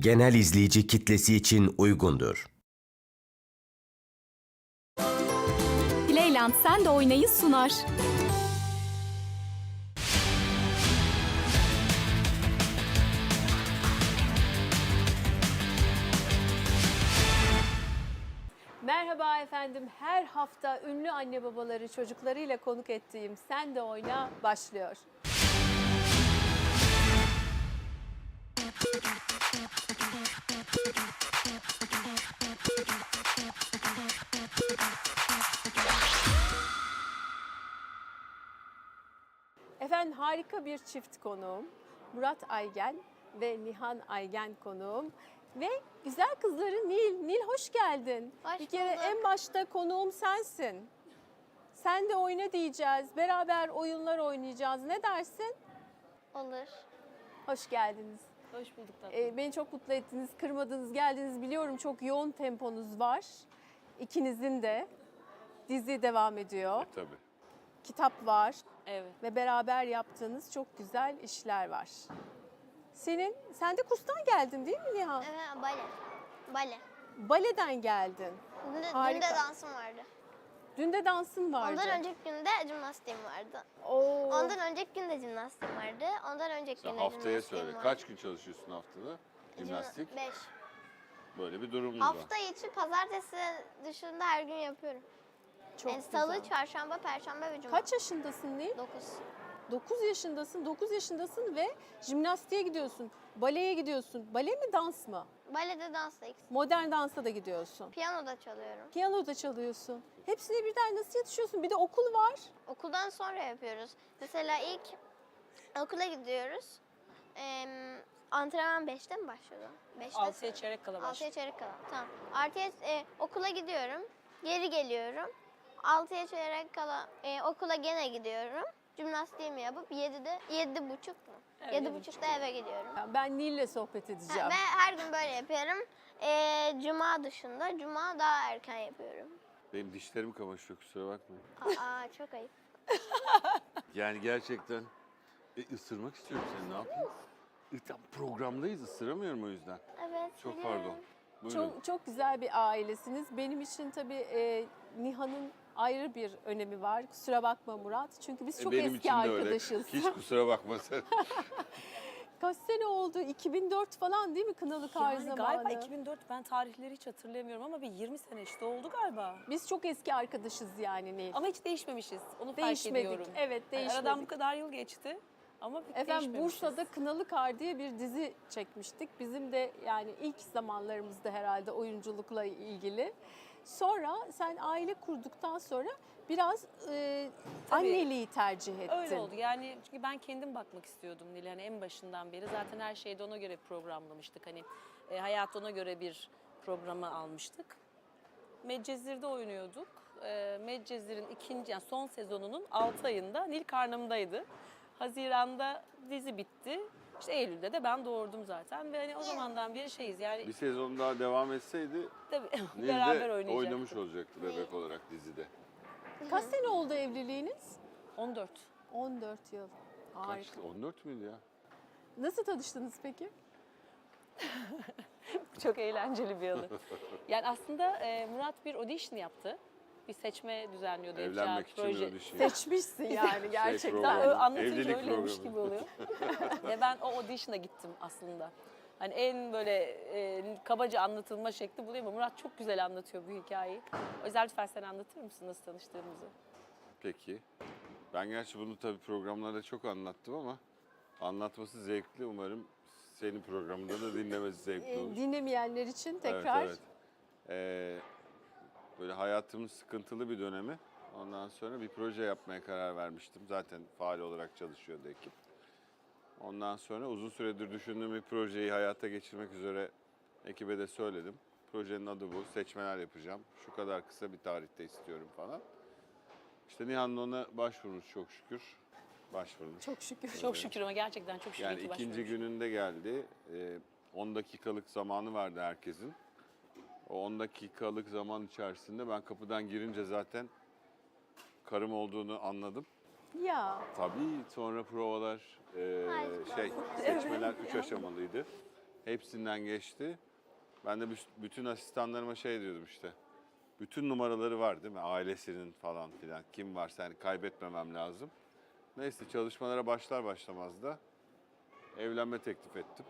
genel izleyici kitlesi için uygundur. Playland Sen de Oynay'ı sunar. Merhaba efendim. Her hafta ünlü anne babaları çocuklarıyla konuk ettiğim Sen de Oyna başlıyor. Efendim harika bir çift konuğum. Murat Aygen ve Nihan Aygen konuğum. Ve güzel kızları Nil. Nil hoş geldin. Hoş bir kere bulduk. en başta konuğum sensin. Sen de oyna diyeceğiz. Beraber oyunlar oynayacağız. Ne dersin? Olur. Hoş geldiniz. Hoş bulduk tatlım. Ee, beni çok mutlu ettiniz, kırmadınız, geldiniz. Biliyorum çok yoğun temponuz var. İkinizin de. Dizi devam ediyor. Tabii. Kitap var. Evet. ve beraber yaptığınız çok güzel işler var. Senin, sen de kurstan geldin değil mi Nihan? Evet, bale. Bale. Baleden geldin. Dün de, dün Harika. de dansım vardı. Dün de dansın vardı. Ondan önceki günde jimnastiğim vardı. Oo. Ondan önceki günde jimnastiğim vardı. Ondan önceki Sen günde haftaya jimnastiğim söyle. vardı. Kaç gün çalışıyorsun haftada? Jimnastik. Beş. Böyle bir durumumuz var. Hafta içi pazartesi dışında her gün yapıyorum. çok Yani salı, güzel. çarşamba, perşembe ve cuma. Kaç yaşındasın Nil? Dokuz. 9 yaşındasın. 9 yaşındasın ve jimnastiğe gidiyorsun. Baleye gidiyorsun. Bale mi dans mı? Balede dansla ikisi. Modern dansa da gidiyorsun. Piyano da çalıyorum. Piyano da çalıyorsun. Hepsine birden nasıl yetişiyorsun? Bir de okul var. Okuldan sonra yapıyoruz. Mesela ilk okula gidiyoruz. Ee, antrenman 5'te mi? 5'te. 6'ya çeyrek kala 6'ya başlıyor. çeyrek kala. Tamam. Artıya e, okula gidiyorum. Geri geliyorum. 6'ya çeyrek kala e, okula gene gidiyorum. Jimnastiğimi yapıp 7'de 7 buçuk mu? Evet, 7 yedi buçukta eve gidiyorum. Yani Ben Nil'le sohbet edeceğim. Ha, ve her gün böyle yapıyorum. E, Cuma dışında. Cuma daha erken yapıyorum. Benim dişlerim kamaşıyor kusura bakmayın. Aa çok ayıp. Yani gerçekten e, ısırmak istiyorum seni ne yapayım? E, tam programdayız ısıramıyorum o yüzden. Evet. Çok biliyorum. pardon. Buyurun. Çok çok güzel bir ailesiniz. Benim için tabii e, Nihan'ın ayrı bir önemi var. Kusura bakma Murat. Çünkü biz E, çok benim eski için de öyle. arkadaşız. Hiç kusura bakma sen. Kaç sene oldu? 2004 falan değil mi Kınalı Kar Yani zamanı? galiba 2004 ben tarihleri hiç hatırlayamıyorum ama bir 20 sene işte oldu galiba. Biz çok eski arkadaşız yani Nil. Ama hiç değişmemişiz. Onu fark Değişmedik. ediyorum. Evet Yani değişmedik. aradan bu kadar yıl geçti ama pek Efendim. Bursa'da Kınalı Kar diye bir dizi çekmiştik. Bizim de yani ilk zamanlarımızda herhalde oyunculukla ilgili. Sonra sen aile kurduktan sonra biraz e, Tabii. anneliği tercih ettin. Öyle oldu yani çünkü ben kendim bakmak istiyordum Nil hani en başından beri zaten her şeyde ona göre programlamıştık hani e, hayat ona göre bir programı almıştık. Medcezir'de oynuyorduk. E, Medcezir'in ikinci yani son sezonunun 6 ayında Nil karnımdaydı. Haziran'da dizi bitti. İşte Eylül'de de ben doğurdum zaten ve hani o zamandan beri şeyiz yani bir sezon daha devam etseydi tabii beraber oynayacaktık. oynamış olacaktı bebek olarak dizide. Kaç sene oldu evliliğiniz? 14. 14 yıl. Kaç? Harika. 14 müydü ya? Nasıl tanıştınız peki? Çok eğlenceli bir anı. yani aslında e, Murat bir audition yaptı. Bir seçme düzenliyordu. Evlenmek için proje. bir audition. Seçmişsin yani gerçekten. ö- anlatınca Evlilik öyleymiş programı. gibi oluyor. Ve ben o audition'a gittim aslında. Hani en böyle e, kabaca anlatılma şekli bu değil mi? Murat çok güzel anlatıyor bu hikayeyi. O yüzden lütfen sen anlatır mısın nasıl tanıştığımızı? Peki. Ben gerçi bunu tabii programlarda çok anlattım ama anlatması zevkli. Umarım senin programında da dinlemesi zevkli E, olur. dinlemeyenler için tekrar Evet, evet. Ee, böyle hayatımın sıkıntılı bir dönemi. Ondan sonra bir proje yapmaya karar vermiştim. Zaten faal olarak çalışıyordu ekip. Ondan sonra uzun süredir düşündüğüm bir projeyi hayata geçirmek üzere ekibe de söyledim. Projenin adı bu. Seçmeler yapacağım. Şu kadar kısa bir tarihte istiyorum falan. İşte Nihan'la ona başvurmuş çok şükür. Başvurmuş. çok şükür. Çok şükür ama gerçekten çok şükür Yani ki ikinci başvurmuş. gününde geldi. Ee, 10 dakikalık zamanı vardı herkesin. O 10 dakikalık zaman içerisinde ben kapıdan girince zaten karım olduğunu anladım. Ya Tabii sonra provalar, e, şey seçmeler üç aşamalıydı. Hepsinden geçti. Ben de büs- bütün asistanlarıma şey diyordum işte. Bütün numaraları var değil mi? Ailesinin falan filan. Kim varsa yani kaybetmemem lazım. Neyse çalışmalara başlar başlamaz da evlenme teklif ettim.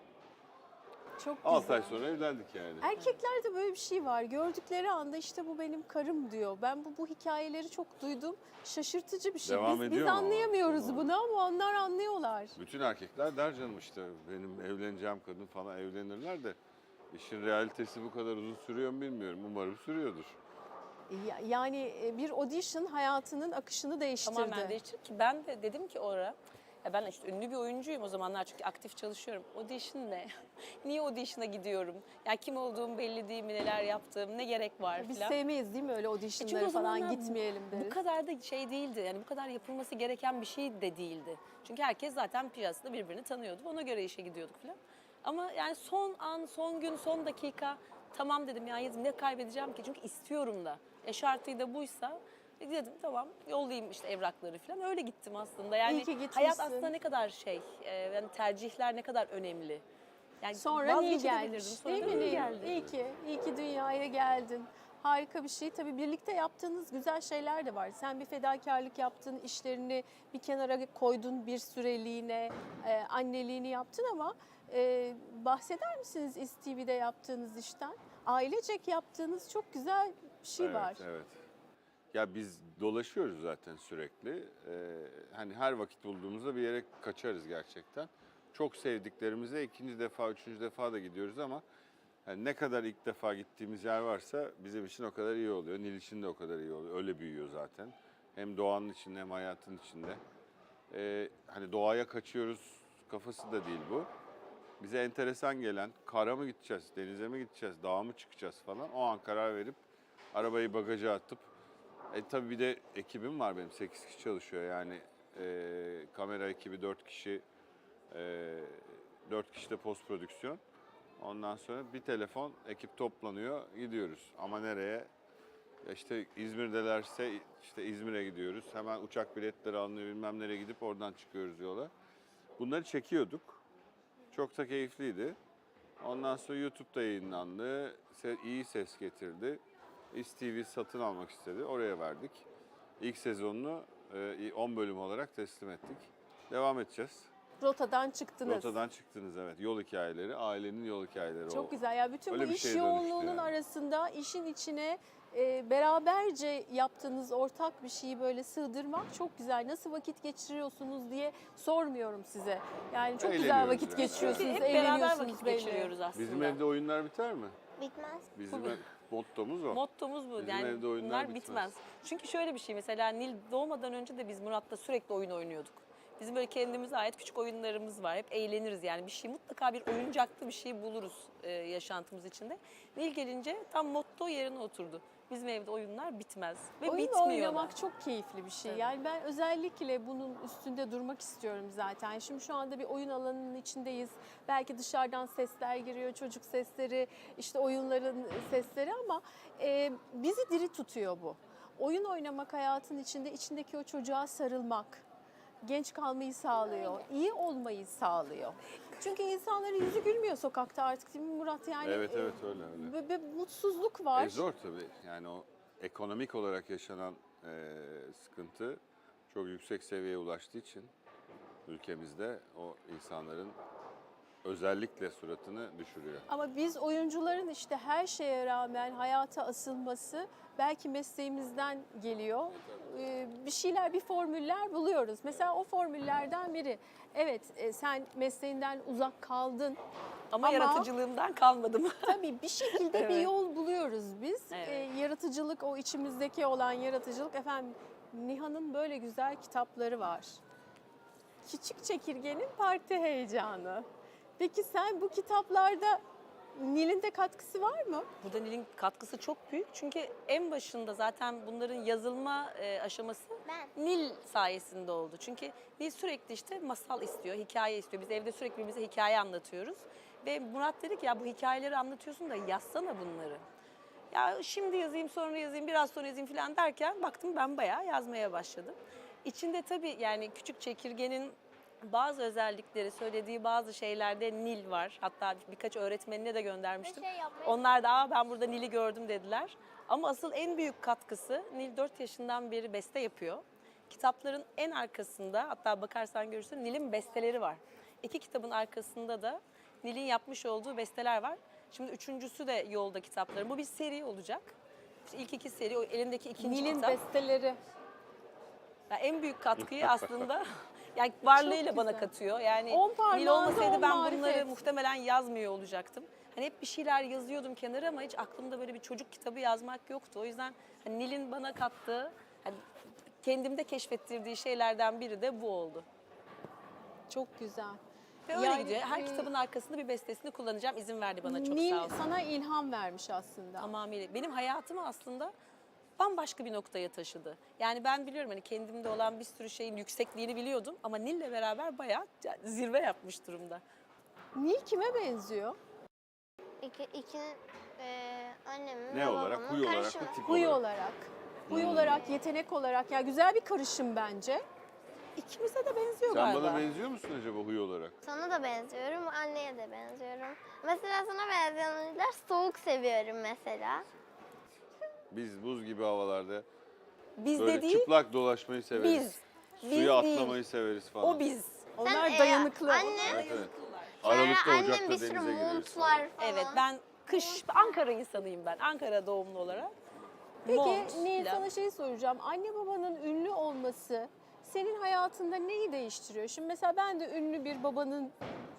Çok 6 güzel. ay sonra evlendik yani. Erkeklerde böyle bir şey var. Gördükleri anda işte bu benim karım diyor. Ben bu, bu hikayeleri çok duydum. Şaşırtıcı bir şey. Devam biz, biz ediyor ama? anlayamıyoruz Doğru. bunu ama onlar anlıyorlar. Bütün erkekler der canım işte benim evleneceğim kadın falan evlenirler de işin realitesi bu kadar uzun sürüyor mu bilmiyorum. Umarım sürüyordur. Ya- Yani e, bir audition hayatının akışını değiştirdi. Tamamen değiştirdi ki ben de dedim ki oraya ya ben işte ünlü bir oyuncuyum o zamanlar çünkü aktif çalışıyorum. Audition ne? Niye audition'a gidiyorum? Ya kim olduğum belli değil mi? Neler yaptığım? Ne gerek var Biz filan. sevmeyiz değil mi öyle E auditionları çünkü o falan gitmeyelim deriz. Bu kadar da şey değildi. Yani bu kadar yapılması gereken bir şey de değildi. Çünkü herkes zaten piyasada birbirini tanıyordu. Ona göre işe gidiyorduk falan. Ama yani son an, son gün, son dakika tamam dedim ya yazım ne kaybedeceğim ki? Çünkü istiyorum da. E şartı da buysa e dedim tamam yollayayım işte evrakları falan. Öyle gittim aslında. Yani İyi ki gitmişsin. hayat aslında ne kadar şey, e, yani tercihler ne kadar önemli. Yani Sonra Nil vazgeçebilirdim. gelmiş Sonra değil da mi geldi. İyi ki, iyi ki dünyaya geldin. Harika bir şey. Tabii birlikte yaptığınız güzel şeyler de var. Sen bir fedakarlık yaptın, işlerini bir kenara koydun bir süreliğine, e, anneliğini yaptın ama e, bahseder misiniz İSTV'de yaptığınız işten? Ailecek yaptığınız çok güzel bir şey evet, var. Evet. Ya biz dolaşıyoruz zaten sürekli. Ee, hani her vakit bulduğumuzda bir yere kaçarız gerçekten. Çok sevdiklerimize ikinci defa, üçüncü defa da gidiyoruz ama yani ne kadar ilk defa gittiğimiz yer varsa bizim için o kadar iyi oluyor. Nil için de o kadar iyi oluyor. Öyle büyüyor zaten. Hem doğanın içinde hem hayatın içinde. Ee, hani doğaya kaçıyoruz kafası da değil bu. Bize enteresan gelen kara mı gideceğiz, denize mi gideceğiz, dağa mı çıkacağız falan. O an karar verip arabayı bagaja atıp e tabii bir de ekibim var benim 8 kişi çalışıyor yani e, kamera ekibi 4 kişi e, 4 kişi de post prodüksiyon. Ondan sonra bir telefon ekip toplanıyor gidiyoruz ama nereye? Ya İşte İzmir'delerse işte İzmir'e gidiyoruz. Hemen uçak biletleri alınıyor bilmem nereye gidip oradan çıkıyoruz yola. Bunları çekiyorduk. Çok da keyifliydi. Ondan sonra YouTube'da yayınlandı. İyi ses getirdi. İSTV satın almak istedi. Oraya verdik. İlk sezonunu e, 10 bölüm olarak teslim ettik. Devam edeceğiz. Rotadan çıktınız. Rotadan çıktınız evet. Yol hikayeleri, ailenin yol hikayeleri. Çok O- güzel ya bütün öyle bu iş yoğunluğunun yani. arasında işin içine e, beraberce yaptığınız ortak bir şeyi böyle sığdırmak çok güzel. Nasıl vakit geçiriyorsunuz diye sormuyorum size. Yani çok güzel vakit yani. geçiriyorsunuz, Hep beraber eğleniyorsunuz vakit belli. geçiriyoruz aslında. Bizim evde oyunlar biter mi? Bitmez. Bizim ev, mottomuz o. Mottomuz bu. Bizim yani evde oyunlar bunlar bitmez. bitmez. Çünkü şöyle bir şey mesela Nil doğmadan önce de biz Murat'la sürekli oyun oynuyorduk. Bizim böyle kendimize ait küçük oyunlarımız var. Hep eğleniriz yani bir şey mutlaka bir oyuncaklı bir şey buluruz e, yaşantımız içinde. Nil gelince tam motto yerine oturdu. Bizim evde oyunlar bitmez ve Oyun bitmiyor da. oynamak çok keyifli bir şey. Tabii. Yani ben özellikle bunun üstünde durmak istiyorum zaten. Şimdi şu anda bir oyun alanının içindeyiz. Belki dışarıdan sesler giriyor, çocuk sesleri, işte oyunların sesleri ama e, bizi diri tutuyor bu. Oyun oynamak hayatın içinde, içindeki o çocuğa sarılmak, genç kalmayı sağlıyor, iyi olmayı sağlıyor. Çünkü insanların yüzü gülmüyor sokakta artık değil mi Murat? Yani evet e, evet öyle öyle. ve- ve mutsuzluk var. E zor tabii. Yani o ekonomik olarak yaşanan e, sıkıntı çok yüksek seviyeye ulaştığı için ülkemizde o insanların özellikle suratını düşürüyor. Ama biz oyuncuların işte her şeye rağmen hayata asılması belki mesleğimizden geliyor. Ee, Bir şeyler, bir formüller buluyoruz. Mesela o formüllerden biri. Evet e, sen mesleğinden uzak kaldın. Ama, Ama- yaratıcılığımdan kalmadım. Tabii bir şekilde bir Evet. yol buluyoruz biz. Evet. Ee, yaratıcılık, o içimizdeki olan yaratıcılık. Efendim Nihan'ın böyle güzel kitapları var. Küçük Çekirge'nin Parti Heyecanı. Peki sen bu kitaplarda Nil'in de katkısı var mı? Burada Nil'in katkısı çok büyük. Çünkü en başında zaten bunların yazılma e, aşaması Ben. Nil sayesinde oldu. Çünkü Nil sürekli işte masal istiyor, hikaye istiyor. Biz evde sürekli birbirimize hikaye anlatıyoruz. Ve Murat dedi ki ya bu hikayeleri anlatıyorsun da yazsana bunları. Ya şimdi yazayım, sonra yazayım, biraz sonra yazayım falan derken baktım ben bayağı yazmaya başladım. İçinde tabii yani küçük çekirgenin Bazı özellikleri, söylediği bazı şeylerde Nil var. Hatta birkaç öğretmenine de göndermiştim. Şey Onlar da Aa, ben burada Nil'i gördüm dediler. Ama asıl en büyük katkısı Nil 4 yaşından beri beste yapıyor. Kitapların en arkasında hatta bakarsan görürsün Nil'in besteleri var. İki kitabın arkasında da Nil'in yapmış olduğu besteler var. Şimdi üçüncüsü de yolda kitapların. Bu bir seri olacak. İşte ilk iki seri, o elindeki ikinci Nil'in kitap. besteleri. Ya en büyük katkıyı aslında yani varlığıyla Çok bana güzel. katıyor. Yani On Nil olmasaydı on ben marifet. bunları muhtemelen yazmıyor olacaktım. Hani hep bir şeyler yazıyordum kenara ama hiç aklımda böyle bir çocuk kitabı yazmak yoktu. O yüzden hani Nil'in bana kattığı, hani kendimde keşfettirdiği şeylerden biri de bu oldu. Çok güzel. Ve öyle Yani, gidiyor. Her e, kitabın arkasında bir bestesini kullanacağım. İzin verdi bana çok Nil sağ olsun. sana ilham vermiş aslında. Tamamıyla. Benim hayatımı aslında bambaşka bir noktaya taşıdı. Yani ben biliyorum hani kendimde olan bir sürü şeyin yüksekliğini biliyordum ama Nil'le beraber bayağı zirve yapmış durumda. Nil kime benziyor? İki, iki e, annemin Ne ve olarak? babamın Huy olarak karışımı. mı? Tip Huy olarak? olarak. Huy Hmm. olarak, yetenek olarak. Ya güzel bir karışım bence. İkimize de benziyor Sen galiba. bana benziyor musun acaba huy olarak? Sana da benziyorum, anneye de benziyorum. Mesela sana benzeyen oyuncular soğuk seviyorum mesela. Biz buz gibi havalarda Biz böyle de değil, çıplak dolaşmayı severiz. biz. Biz Suya değil. atlamayı severiz falan. O biz. Onlar e, dayanıklı. anne- Evet, evet. Sonra Aralıkta annem Ocak'ta sürü denize gireriz. montlar falan. Evet ben kış, Ankara insanıyım ben. Ankara doğumlu olarak. Peki Nil sana şey soracağım. Anne babanın ünlü olması senin hayatında neyi değiştiriyor? Şimdi mesela ben de ünlü bir babanın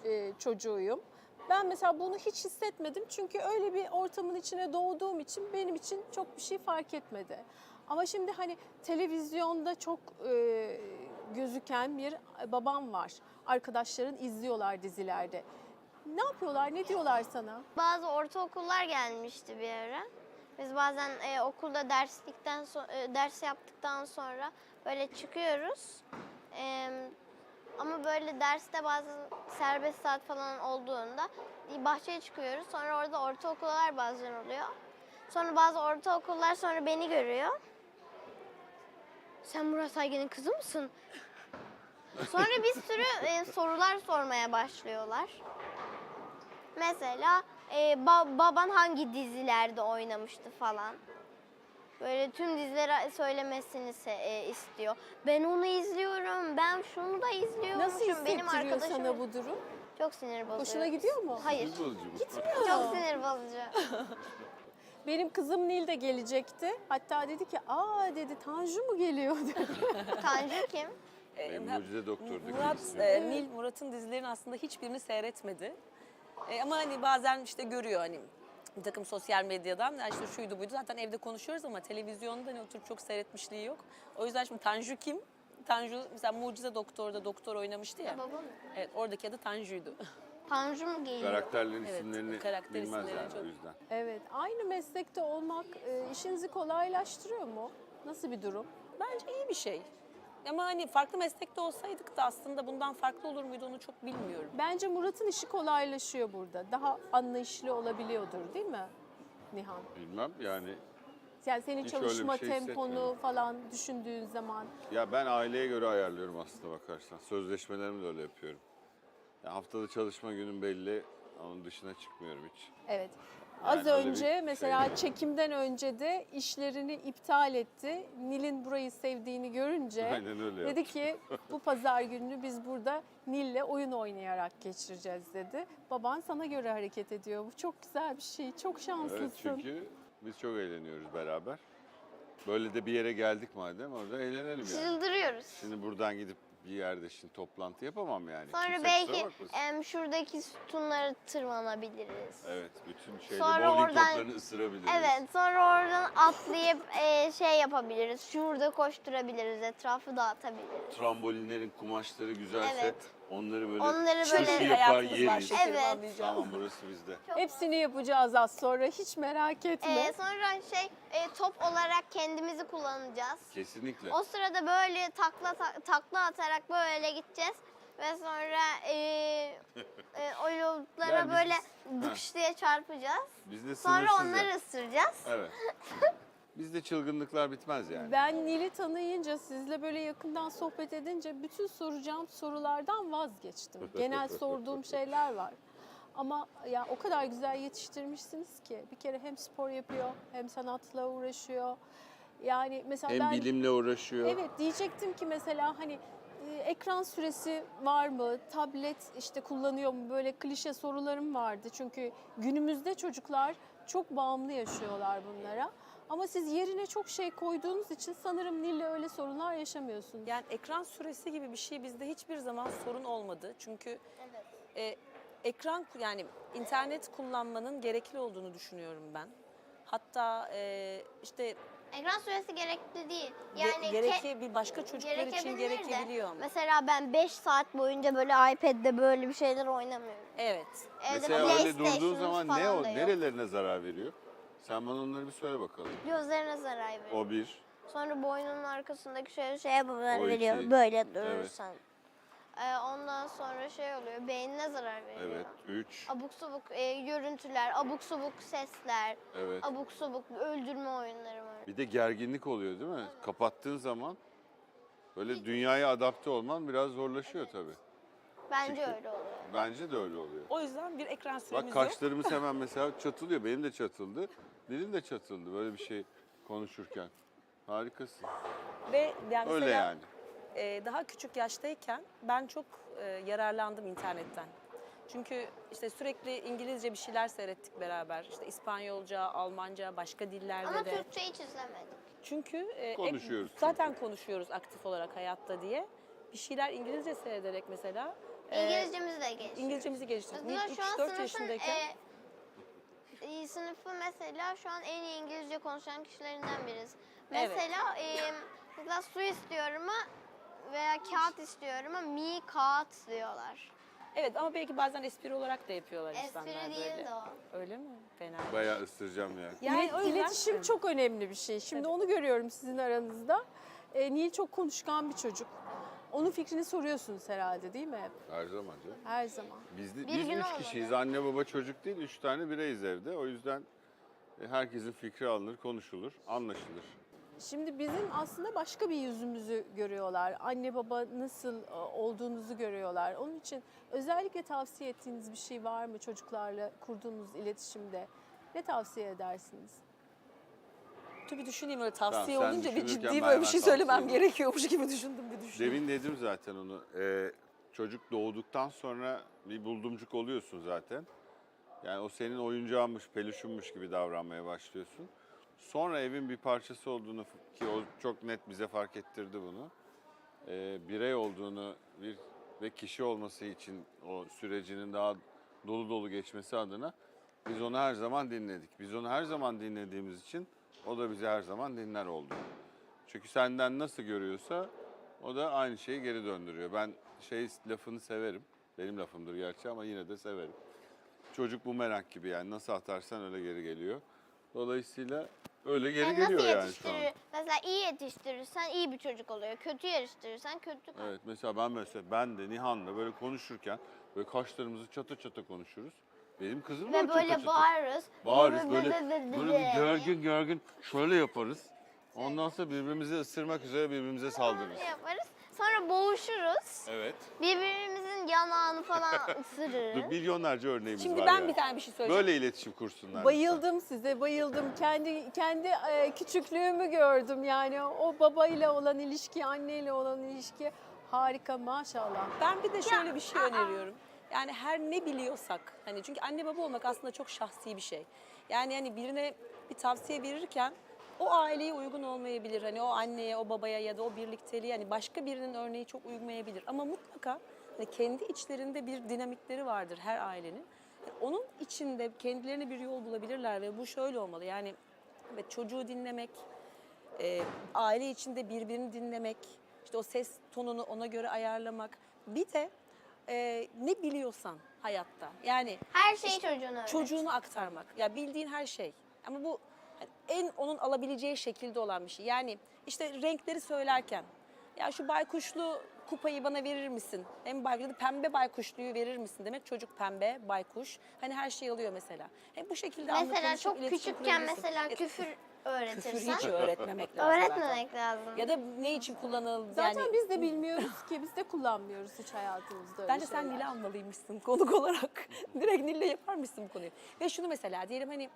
e, çocuğuyum. Ben mesela bunu hiç hissetmedim çünkü öyle bir ortamın içine doğduğum için benim için çok bir şey fark etmedi. Ama şimdi hani televizyonda çok e, gözüken bir babam var. Arkadaşların izliyorlar dizilerde. Ne yapıyorlar? Ne diyorlar sana? Bazı ortaokullar gelmişti bir ara. Biz bazen e, okulda derslikten so- e, ders yaptıktan sonra böyle çıkıyoruz. E, ama böyle derste bazı serbest saat falan olduğunda bahçeye çıkıyoruz. Sonra orada ortaokullar bazen oluyor. Sonra bazı ortaokullar sonra beni görüyor. Sen Murat Aygen'in kızı mısın? Sonra bir sürü e, sorular sormaya başlıyorlar. Mesela e, ba- baban hangi dizilerde oynamıştı falan. Böyle tüm dizileri söylemesini se- e, istiyor. Ben onu izliyorum, ben şunu da izliyorum. Nasıl Benim hissettiriyor arkadaşım sana bu durum? çok sinir bozucu. Hoşuna gidiyor mu? Hayır. Biz bozucu bu. Çok sinir bozucu. Benim kızım Nil de gelecekti. Hatta dedi ki aa dedi Tanju mu geliyor dedi. Tanju kim? Ee, Benim mucize doktordaki Murat, e, Nil Murat'ın dizilerinin aslında hiçbirini seyretmedi. E, ama hani bazen işte görüyor hani bir takım sosyal medyadan ya işte şuydu buydu zaten evde konuşuyoruz ama televizyonda hani oturup çok seyretmişliği yok. O yüzden şimdi Tanju kim? Tanju mesela Mucize Doktor'da doktor oynamıştı ya. Baba mı? Evet oradaki adı Tanju'ydu. Tanju mu geliyor? Karakterlerin Evet, isimlerini karakter bilmez isimleri yani çok- o yüzden. Evet aynı meslekte olmak e, işinizi kolaylaştırıyor mu? Nasıl bir durum? Bence iyi bir şey. Ama hani farklı meslekte olsaydık da aslında bundan farklı olur muydu onu çok bilmiyorum. Bence Murat'ın işi kolaylaşıyor burada. Daha anlayışlı olabiliyordur değil mi Nihan? Bilmem yani Yani senin Hiç çalışma şey temponu falan düşündüğün zaman. Ya ben aileye göre ayarlıyorum aslında bakarsan. Sözleşmelerimi de öyle yapıyorum. Ya haftada çalışma günüm belli. Onun dışına çıkmıyorum hiç. Evet. Yani Az bir önce şey mesela yok. çekimden önce de işlerini iptal etti. Nil'in burayı sevdiğini görünce Aynen öyle dedi ki bu pazar gününü biz burada Nil'le oyun oynayarak geçireceğiz dedi. Baban sana göre hareket ediyor. Bu çok güzel bir şey. Çok şanslısın. Evet çünkü biz çok eğleniyoruz beraber. Böyle de bir yere geldik madem orada eğlenelim yani. Çıldırıyoruz. Şimdi buradan gidip bir yerde şimdi toplantı yapamam yani. Sonra Kimse belki bakmasın. em, şuradaki sütunları tırmanabiliriz. Evet bütün şeyde Sonra bowling oradan- toplarını ısırabiliriz. Evet, sonra oradan atlayıp e, şey yapabiliriz. Şurada koşturabiliriz, etrafı dağıtabiliriz. Trambolinlerin kumaşları güzelse Evet. Onları böyle Onları sushi böyle- yapar Hayatımız var yeriz. şekerim Evet. anlayacağım. Tamam burası bizde. Hepsini yapacağız az sonra. Hiç merak etme. E, sonra şey e, top olarak kendimizi kullanacağız. Kesinlikle. O sırada böyle takla ta- takla atarak böyle gideceğiz ve sonra e, e, o yollara Yani biz- böyle dıkış diye çarpacağız. Bizde Sonra sınırsız onları ya. ısıracağız. Evet. bizde çılgınlıklar bitmez yani. Ben Nil'i tanıyınca, sizle böyle yakından sohbet edince bütün soracağım sorulardan vazgeçtim. Genel sorduğum şeyler var. Ama ya o kadar güzel yetiştirmişsiniz ki bir kere hem spor yapıyor hem sanatla uğraşıyor. Yani mesela Hem ben bilimle uğraşıyor. Evet diyecektim ki mesela hani e, ekran süresi var mı? Tablet işte kullanıyor mu? Böyle klişe sorularım vardı. Çünkü günümüzde çocuklar çok bağımlı yaşıyorlar bunlara. Ama siz yerine çok şey koyduğunuz için sanırım Nil'le öyle sorunlar yaşamıyorsunuz. Yani ekran süresi gibi bir şey bizde hiçbir zaman sorun olmadı. Çünkü Evet. e, ekran yani internet kullanmanın gerekli olduğunu düşünüyorum ben. Hatta e, işte Ekran süresi gerekli değil. ge- Yani ke- gereke bir başka çocuklar için gerekebilir de. gerekebiliyor. Mesela ben 5 saat boyunca böyle iPad'de böyle bir şeyler oynamıyorum. Evet. Evde Mesela öyle PlayStation'ımız durduğun zaman ne falan o? da yok. Nerelerine zarar veriyor? Sen bana onları bir söyle bakalım. Gözlerine zarar veriyor. O bir. Sonra boynunun arkasındaki şöyle şeye zarar O veriyor. iki. Böyle durursan. Ee, ondan sonra şey oluyor. Beynine zarar veriyor. Evet. Üç. Abuk subuk e, görüntüler, abuk subuk sesler, Evet. abuk subuk öldürme oyunları var. Bir de gerginlik oluyor değil mi? Kapattığın zaman böyle dünyaya adapte olman biraz zorlaşıyor tabii. Bence Çünkü- öyle oluyor. Bence de öyle oluyor. O yüzden bir ekran süremiz Bak yok. kaşlarımız hemen mesela çatılıyor. Benim de çatıldı. Dilim de çatıldı böyle bir şey konuşurken. Harikasın. Ve yani Öyle mesela yani. e, daha küçük yaştayken ben çok e, yararlandım internetten. Çünkü işte sürekli İngilizce bir şeyler seyrettik beraber. İşte İspanyolca, Almanca, başka dillerde Ama de. Türkçe hiç izlemedik. Çünkü e, ek- Konuşuyoruz zaten konuşuyoruz aktif olarak hayatta diye. Bir şeyler İngilizce seyrederek mesela e, İngilizcemiz de gelişiyor. İngilizcemizi an 3-4 sınıfın yaşındayken e, e, sınıfı mesela şu an en iyi İngilizce konuşan kişilerinden biriz. Evet. Mesela e, mesela su istiyorum ama veya kağıt istiyorum ama mi kağıt diyorlar. evet ama belki bazen espri olarak da yapıyorlar insanlar Espri değil böyle. de o. Öyle mi? Fena. Bayağı ısıracağım yani. Yani o yüzden- İletişim çok önemli bir şey. Şimdi onu görüyorum sizin aranızda. E, Nil çok konuşkan bir çocuk. Onun fikrini soruyorsunuz herhalde değil mi? Her zaman canım. Her zaman. Biz, de, Bir biz gün üç olmadı. kişiyiz. Anne baba çocuk değil. Üç tane bireyiz evde. O yüzden e, herkesin fikri alınır, konuşulur, anlaşılır. Şimdi bizim aslında başka bir yüzümüzü görüyorlar. Anne baba nasıl e, olduğunuzu görüyorlar. Onun için özellikle tavsiye ettiğiniz bir şey var mı çocuklarla kurduğunuz iletişimde? Ne tavsiye edersiniz? Dur bir düşüneyim öyle tavsiye Tamam, sen olunca bir düşünürken ciddi ben böyle bir hemen şey söylemem tavsiye gerekiyormuş gibi düşündüm bir düşüneyim. Demin dedim zaten onu. Ee, çocuk doğduktan sonra bir buldumcuk oluyorsun zaten. Yani o senin oyuncağınmış, peluşunmuş gibi davranmaya başlıyorsun. Sonra evin bir parçası olduğunu ki o çok net bize fark ettirdi bunu. Ee, birey olduğunu bir ve kişi olması için o sürecinin daha dolu dolu geçmesi adına biz onu her zaman dinledik. Biz onu her zaman dinlediğimiz için o da bizi her zaman dinler oldu. Çünkü senden nasıl görüyorsa o da aynı şeyi geri döndürüyor. Ben şey lafını severim. Benim lafımdır gerçi ama yine de severim. Çocuk bu merak gibi yani nasıl atarsan öyle geri geliyor. Dolayısıyla öyle geri Yani geliyor nasıl yani şu an. yetiştirir? Mesela iyi yetiştirirsen iyi bir çocuk oluyor. Kötü yetiştirirsen kötü. Evet mesela ben mesela ben de Nihan'la böyle konuşurken böyle kaşlarımızı çata çata konuşuruz. Benim kızım da Ve böyle bağırırız. Bağırırız böyle, böyle bir gergin gergin şöyle yaparız. Ondan sonra birbirimizi ısırmak üzere birbirimize saldırırız. yaparız. Sonra boğuşuruz. Evet. Birbirimizin yanağını falan ısırırız. milyonlarca örneğimiz Şimdi var ben yani. bir tane bir şey söyleyeceğim. Böyle iletişim kursunlar. Bayıldım size, bayıldım. Kendi kendi e, küçüklüğümü gördüm. Yani o babayla olan ilişki, anneyle olan ilişki harika maşallah. Ben bir de şöyle bir şey öneriyorum. Yani her ne biliyorsak hani çünkü anne baba olmak aslında çok şahsi bir şey. Yani hani birine bir tavsiye verirken o aileye uygun olmayabilir. Hani o anneye, o babaya ya da o birlikteliğe hani başka birinin örneği çok uymayabilir. Ama mutlaka hani kendi içlerinde bir dinamikleri vardır her ailenin. Yani onun içinde kendilerine bir yol bulabilirler ve bu şöyle olmalı. Yani ve çocuğu dinlemek, e, aile içinde birbirini dinlemek, işte o ses tonunu ona göre ayarlamak. Bir de e, ne biliyorsan hayatta yani Her şeyi çocuğuna öğret. çocuğunu aktarmak. Ya bildiğin her şey. Ama bu en onun alabileceği şekilde olan bir şey. Yani işte renkleri söylerken ya şu baykuşlu kupayı bana verir misin? Hem baykuş, pembe baykuşluyu verir misin demek. Çocuk pembe, baykuş. Hani her şeyi alıyor mesela. Hem bu şekilde Mesela anlatılmış çok iletişim küçükken kurabilirsin. mesela E, küfür Küfür öğretirsen hiç öğretmemek lazım. zaten. öğretmemek lazım. Ya da ne için kullanıldı Zaten yani. biz de bilmiyoruz ki biz de kullanmıyoruz hiç hayatımızda öyle Bence sen şeyler. Nil'i almalıymışsın konuk olarak. Direkt Nil'le yapar mısın bu konuyu? Ve şunu mesela diyelim hani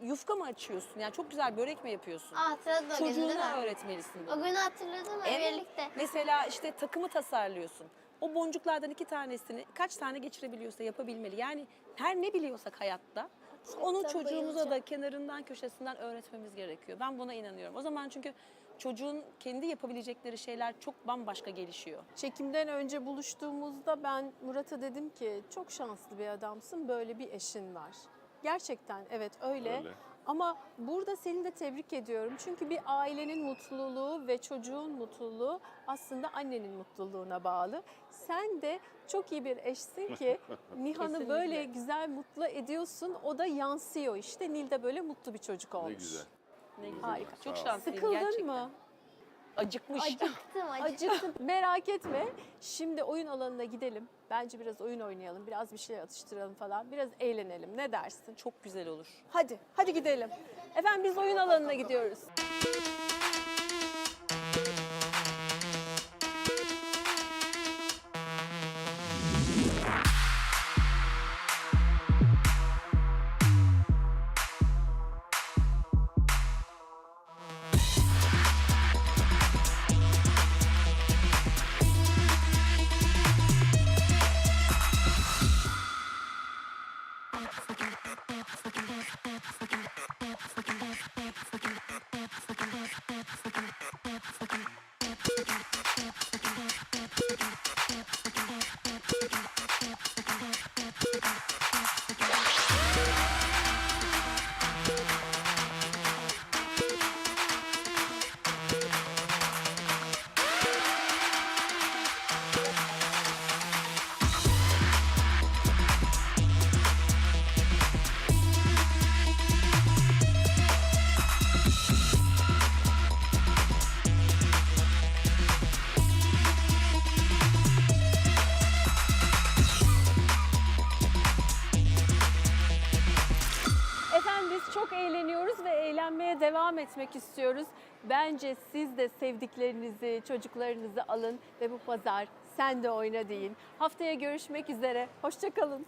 yufka mı açıyorsun? Yani çok güzel börek mi yapıyorsun? Aa, hatırladın o günü değil Çocuğuna mi? öğretmelisin O bunu. günü hatırladın mı Evet. birlikte? Mesela işte takımı tasarlıyorsun. O boncuklardan iki tanesini kaç tane geçirebiliyorsa yapabilmeli. Yani her ne biliyorsak hayatta onu Tabii, çocuğumuza da bayılacağım. kenarından köşesinden öğretmemiz gerekiyor. Ben buna inanıyorum. O zaman çünkü çocuğun kendi yapabilecekleri şeyler çok bambaşka gelişiyor. Çekimden önce buluştuğumuzda ben Murat'a dedim ki çok şanslı bir adamsın böyle bir eşin var. Gerçekten evet öyle. Öyle. Ama burada seni de tebrik ediyorum. Çünkü bir ailenin mutluluğu ve çocuğun mutluluğu aslında annenin mutluluğuna bağlı. Sen de çok iyi bir eşsin ki Nihan'ı böyle güzel mutlu ediyorsun. O da yansıyor işte. Nil de böyle mutlu bir çocuk olmuş. Ne güzel. Ne güzel. Harika. Çok şanslıyım Sıkıldın gerçekten. mı? Acıkmış. Acıktım acıktım. Acıktım. Merak etme. Şimdi oyun alanına gidelim. Bence biraz oyun oynayalım. Biraz bir şey atıştıralım falan. Biraz eğlenelim. Ne dersin? Çok güzel olur. Hadi, hadi gidelim. Efendim biz oyun alanına gidiyoruz. Etmek istiyoruz. Bence siz de sevdiklerinizi, çocuklarınızı alın ve bu pazar sen de oyna deyin. Haftaya görüşmek üzere. Hoşçakalın.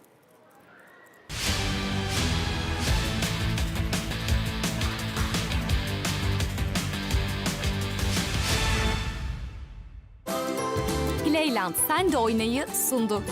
Playland Sen de Oynay'ı sundu.